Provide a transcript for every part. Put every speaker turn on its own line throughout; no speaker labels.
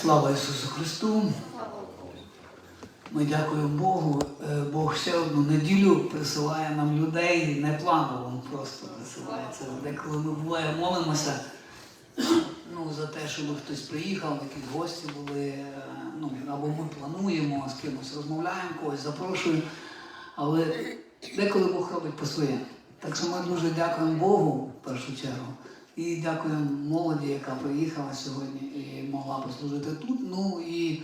Слава Ісусу Христу! Ми дякуємо Богу. Е, Бог ще одну неділю присилає нам людей, не планово просто присилає. Це деколи ми буває молимося ну, за те, щоб хтось приїхав, якісь гості були. е, Ну, або ми плануємо з кимось, розмовляємо когось, запрошуємо. Але деколи Бог робить по-своєму. Так що ми дуже дякуємо Богу в першу чергу. І дякуємо молоді, яка приїхала сьогодні і могла послужити тут. Ну і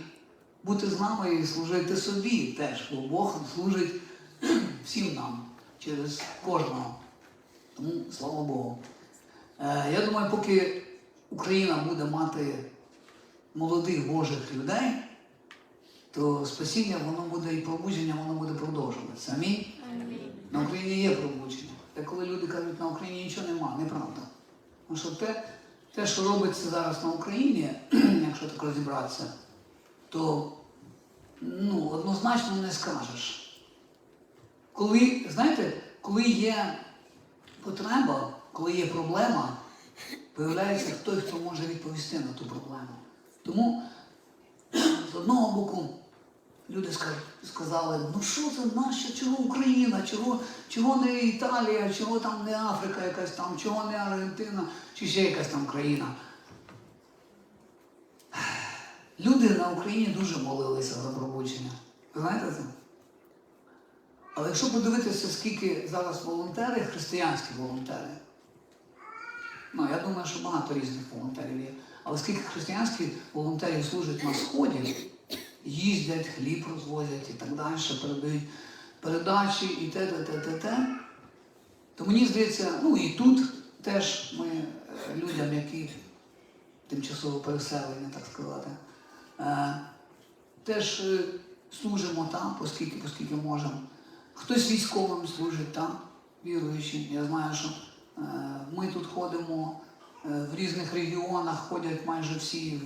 бути з нами і служити собі теж, бо Бог служить всім нам через кожного. Тому слава Богу. Е, я думаю, поки Україна буде мати молодих Божих людей, то спасіння воно буде і пробудження, воно буде продовжуватися. Амінь. На Україні є пробудження. Та коли люди кажуть, на Україні нічого нема, неправда. Тому що те, те, що робиться зараз на Україні, якщо так розібратися, то ну, однозначно не скажеш. Коли, знаєте, коли є потреба, коли є проблема, появляється той, хто може відповісти на ту проблему. Тому з одного боку люди сказали, ну що це наша, чого Україна, чого, чого не Італія, чого там не Африка якась там, чого не Аргентина, чи ще якась там країна. Люди на Україні дуже молилися за пробудження. Ви знаєте це? Але якщо подивитися, скільки зараз волонтери, християнські волонтери, ну я думаю, що багато різних волонтерів є, але скільки християнських волонтерів служать на Сході, їздять, хліб розвозять і так далі, передають передачі і те, те, те, те, те, то мені здається, ну і тут теж ми е, людям, які тимчасово переселені, так сказати, е, теж е, служимо там, оскільки, оскільки можемо. Хтось військовим служить там, віруючим. Я знаю, що ми тут ходимо в різних регіонах, ходять майже всі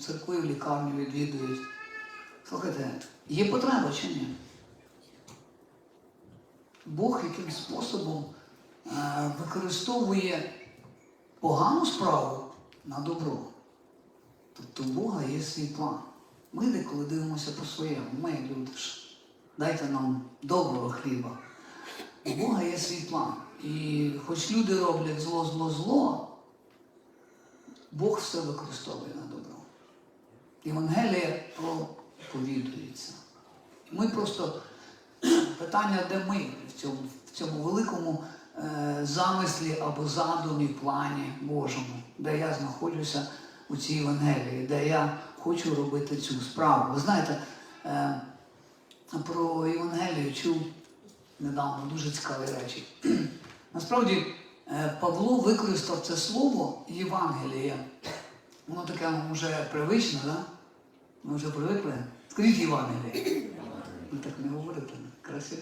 церкви, в лікарню відвідують. Слухайте, є потреба чи ні? Бог яким способом е, використовує погану справу на добро. Тобто у Бога є свій план. Ми деколи дивимося по-своєму, ми люди ж. Дайте нам доброго хліба. У Бога є свій план. І хоч люди роблять зло, зло, зло, Бог все використовує на добро. Євангелія проповідується. Ми просто питання, де ми в цьому, в цьому великому е, замислі або задумі, плані Божому, де я знаходжуся у цій Євангелії, де я хочу робити цю справу. Ви знаєте, е, про Євангелію чув недавно дуже цікаві речі. Насправді е, Павло використав це слово Євангелія. Воно таке вже привичне, да? Ми вже привикли. Скажіть Євангеліє. Ви так не говорите. Краще,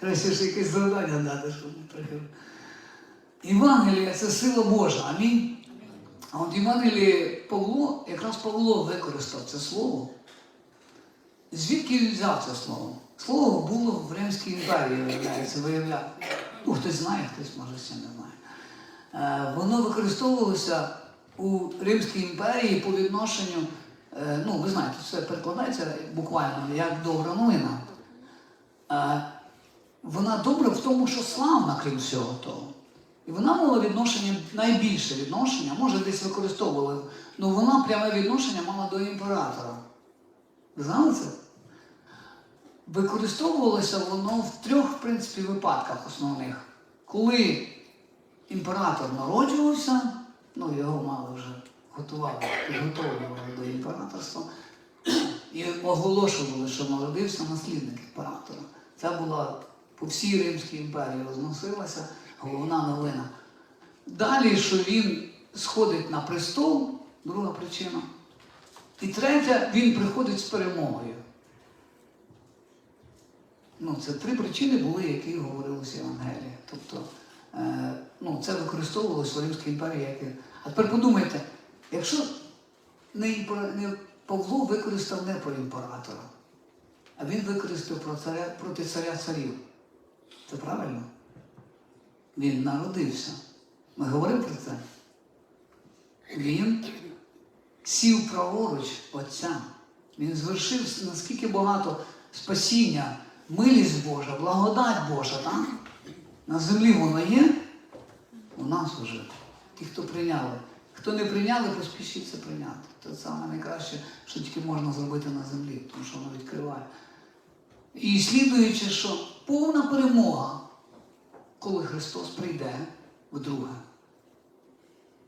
краще ж якесь завдання дати, щоб не трохи. Євангелія це сила Божа. Амінь. А от Євангелії Павло, якраз Павло використав це слово. Звідки він взяв це слово? Слово було в Римській імперії, виявляється, виявляє. Ну, хтось знає, хтось може ще не знає. Е, воно використовувалося у Римській імперії по відношенню, ну, ви знаєте, це перекладається буквально як добра новина. Е, вона добра в тому, що славна, крім всього того. І вона мала відношення, найбільше відношення, може десь використовували, але вона пряме відношення мала до імператора. Ви знали це? Використовувалося воно в трьох, в принципі, випадках основних. Коли імператор народжувався, ну його мало вже готували, підготовлювали до імператорства, і оголошували, що народився наслідник імператора. Це була по всій Римській імперії розносилася головна новина. Далі, що він сходить на престол, друга причина. І третя, він приходить з перемогою. Ну, це три причини були, які говорилося в Євангелії. Тобто, е, ну, це використовувалося в Римській імперії. Як... А тепер подумайте, якщо не, Павло використав не про імператора, а він використав про царя, проти царя царів. Це правильно? Він народився. Ми говоримо про це. Він сів праворуч Отця. Він звершив наскільки багато спасіння, милість Божа, благодать Божа, так? На землі воно є, у нас вже. Ті, хто прийняли. Хто не прийняли, поспішіть це прийняти. Це саме найкраще, що тільки можна зробити на землі, тому що воно відкриває. І слідуючи, що повна перемога, коли Христос прийде вдруге.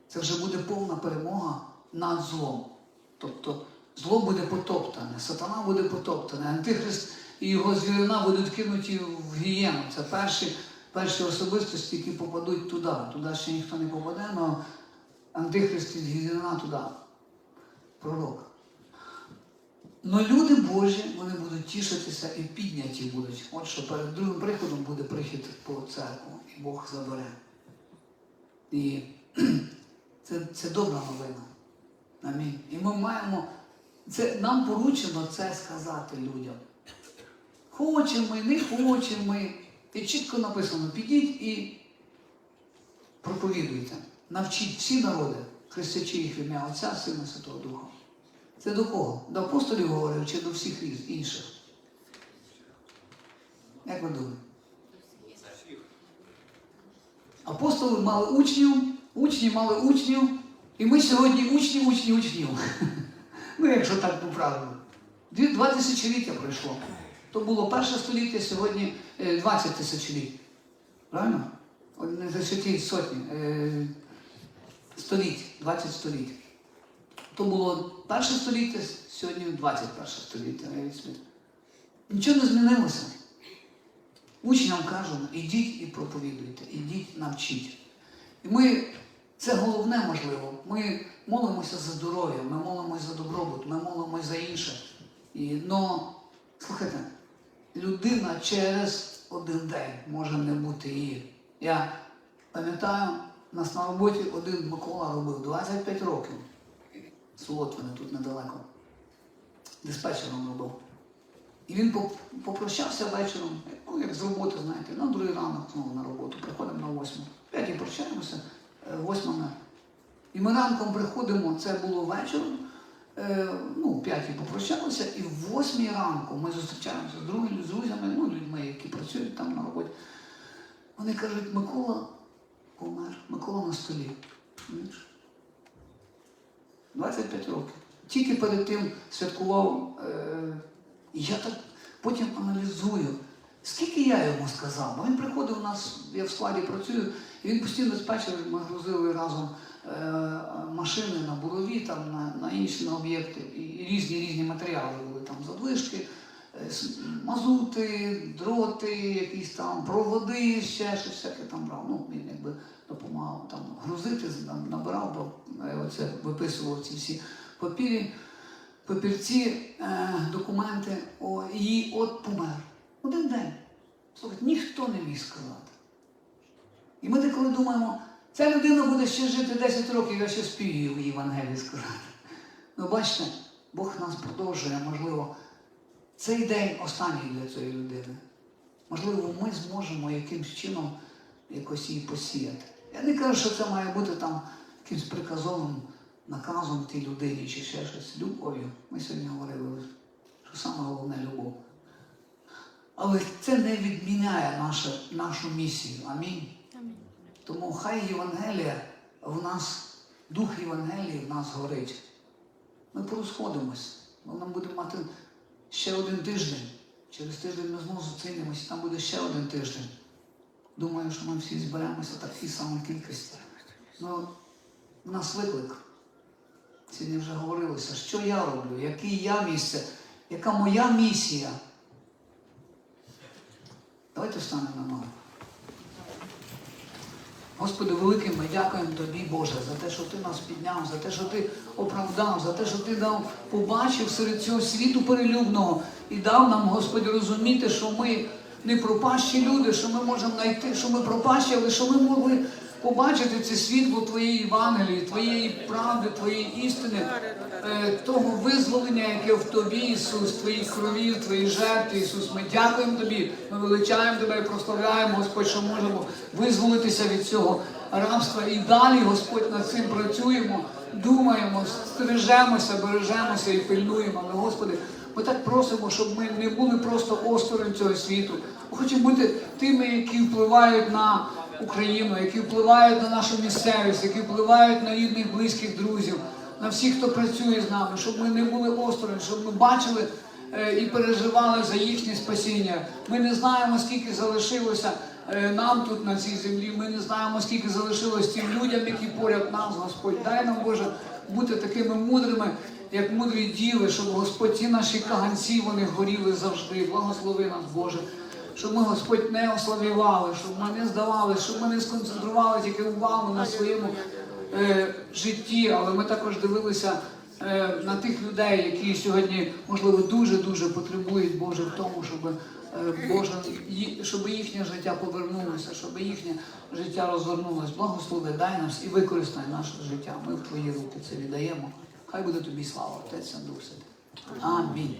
Це вже буде повна перемога над злом. Тобто зло буде потоптане, сатана буде потоптаний, антихрист і його звірина будуть кинуті в гієну. Це перші, перші особистості, які попадуть туди. Туди ще ніхто не попаде, але антихрист звірина туди. Пророк. Но люди Божі, вони будуть тішитися і підняті будуть. От що перед другим приходом буде прихід по церкву, і Бог забере. І це, це добра новина. Амінь. І ми маємо, це, нам поручено це сказати людям. Хочемо ми, не хочемо ми. І чітко написано, підіть і проповідуйте. Навчіть всі народи, хрестячи їх в ім'я Отця, Сина Святого Духа. Це до кого? До апостолів говорив чи до всіх інших? Як ви думаєте? Апостоли мали учнів, учні мали учнів, і ми сьогодні учні, учні, учнів. Ну, якщо так по-правилу. Два тисячоліття пройшло. То було перше століття, сьогодні е, 20 тисячоліть. Правильно? Не десяті сотні. Століть, 20 століть. То було перше століття, сьогодні 21 століття. Нічого не змінилося. Учням кажемо, ідіть і проповідуйте, ідіть, навчіть. І ми, це головне можливо. Ми молимося за здоров'я, ми молимося за добробут, ми молимося за інше. І, но, слухайте, людина через один день може не бути її. Я пам'ятаю, нас на роботі один Микола робив 25 років. Солотвини тут недалеко. Диспетчером робив. І він попрощався вечором, ну, як з роботи, знаєте, на другий ранок знову на роботу. Приходимо на восьму. П'ятій прощаємося, е, восьма. І ми ранком приходимо, це було вечором, е, ну, п'ятій попрощалися, і в восьмій ранку ми зустрічаємося з другими з друзями, ну, людьми, які працюють там на роботі. Вони кажуть, Микола Микола на столі. Розумієш? 25 років. Тільки перед тим святкував. Е, я так потім аналізую, скільки я йому сказав. Бо він приходив у нас, я в складі працюю, і він постійно диспетчер, ми грузили разом е, машини на бурові, там, на, на інші на об'єкти, і різні різні матеріали були там задвижки, е, мазути, дроти, якісь там проводи, ще щось всяке там брав. Ну, він допомагав там грузити, набирав, е, оце виписував ці всі папірі папірці, е, документи, о, і от помер. Один день. Слухайте, ніхто не міг сказати. І ми деколи думаємо, ця людина буде ще жити 10 років, я ще спію в Євангелії сказати. Ну, бачите, Бог нас продовжує, можливо, цей день останній для цієї людини. Можливо, ми зможемо якимсь чином якось її посіяти. Я не кажу, що це має бути там якимсь приказовим наказом тій людині чи ще щось. Любов'ю. Ми сьогодні говорили, що саме головне любов. Але це не відміняє нашу, нашу місію. Амінь. Тому хай Євангелія в нас, дух Євангелії в нас горить. Ми порозходимось. Ми нам будемо мати ще один тиждень. Через тиждень ми знову зустрінемося, там буде ще один тиждень. Думаю, що ми всі зберемося в такій самій кількості. Ну, в нас виклик. Сьогодні вже говорилося, що я роблю, яке я місце, яка моя місія. Давайте встанемо на ноги. Господи, великий ми дякуємо Тобі, Боже, за те, що Ти нас підняв, за те, що Ти оправдав, за те, що Ти дав, побачив серед цього світу перелюбного і дав нам, Господи, розуміти, що ми не пропащі люди, що ми можемо знайти, що ми пропащі, але що ми могли побачити це світло Твоєї Євангелії, Твоєї правди, Твоєї істини, е, того визволення, яке в Тобі, Ісус, Твоїй крові, в Твоїй жертві, Ісус. Ми дякуємо Тобі, ми величаємо Тебе і прославляємо, Господь, що можемо визволитися від цього рабства. І далі, Господь, над цим працюємо. Думаємо, стережемося, бережемося і пильнуємо. Але, Господи, ми так просимо, щоб ми не були просто осторонь цього світу. Ми хочемо бути тими, які впливають на Україну, які впливають на нашу місцевість, які впливають на рідних, близьких друзів, на всіх, хто працює з нами, щоб ми не були осторонь, щоб ми бачили і переживали за їхнє спасіння. Ми не знаємо, скільки залишилося е, нам тут на цій землі. Ми не знаємо, скільки залишилось тим людям, які поряд нас, Господь. Дай нам, Боже, бути такими мудрими, як мудрі діли, щоб Господь ті наші каганці вони горіли завжди. Благослови нас, Боже. Щоб ми, Господь, не ослабівали, щоб ми не здавали, щоб ми не сконцентрували тільки увагу на своєму е, житті, але ми також дивилися е, на тих людей, які сьогодні, можливо, дуже-дуже потребують Боже в тому, щоб, е, Боже, щоб їхнє життя повернулося, щоб їхнє життя розвернулося. Благослови, дай нас і використай наше життя. Ми в Твої руки це віддаємо. Хай буде тобі слава, Отець Дух Святий. Амінь.